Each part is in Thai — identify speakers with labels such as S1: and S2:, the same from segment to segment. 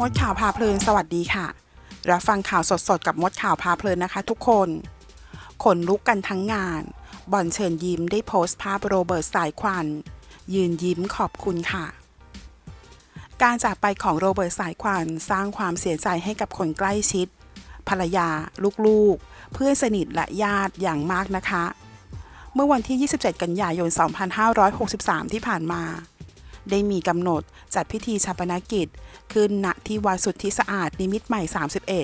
S1: มดข่าวพาเพลินสวัสดีค่ะ รับฟังข่าวสดๆ กับมดข่าวพาเพลินนะคะทุกคน ขนลุกกันทั้งงาน บอลเชิญยิ้มได้โพสต์ภาพโรเบิร์ตสายควัน ยืนยิ้มขอบคุณค่ะ การจากไปของโรเบิร์ตสายควันสร้างความเสียใจให้กับคนใกล้ชิด ภรรยา ลูกๆ เพื่อนสนิทและญาติอย่างมากนะคะ เมื่อวันที่ 27 กันยายน 2563 ที่ผ่านมา ได้มีกำหนดจัดพิธีชาปนกิจ ขึ้นณที่วัดสุทธิสะอาด นิมิตใหม่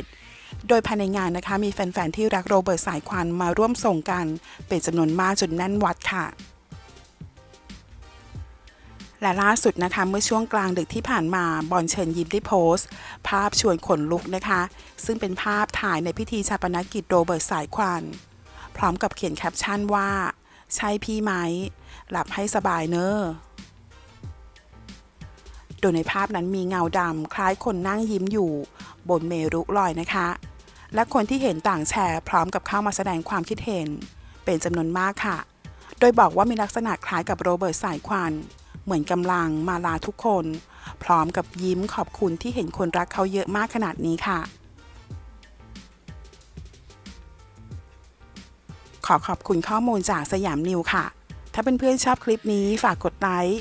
S1: 31 โดยภายในงานนะคะมีแฟน ๆ ที่รักโรเบิร์ตสายควันมาร่วมส่งกัน เป็นจำนวนมากจนแน่นวัดค่ะและล่าสุดนะคะเมื่อช่วงกลางดึกที่ผ่านมาบอลเชิญยิ้มได้โพสต์ ภาพชวนขนลุกนะคะ ซึ่งเป็นภาพถ่ายในพิธีชาปนกิจโรเบิร์ตสายควัน พร้อมกับเขียนแคปชั่นว่า ใช่พี่ไหม หลับให้สบายเนอะ โดยในภาพนั้นมีเงาดำคล้ายคนนั่งยิ้มอยู่ บนเมรุลอยนะคะ และคนที่เห็นต่างแชร์พร้อมกับเข้ามาแสดงความคิดเห็น เป็นจำนวนมากค่ะ โดยบอกว่ามีลักษณะคล้ายกับโรเบิร์ตสายควัน เหมือนกำลังมาลาทุกคน พร้อมกับยิ้มขอบคุณที่เห็นคนรักเขาเยอะมากขนาดนี้ค่ะ ขอขอบคุณข้อมูลจากสยามนิวค่ะ ถ้าเเพื่อนๆชอบคลิปนี้ฝากกดไลค์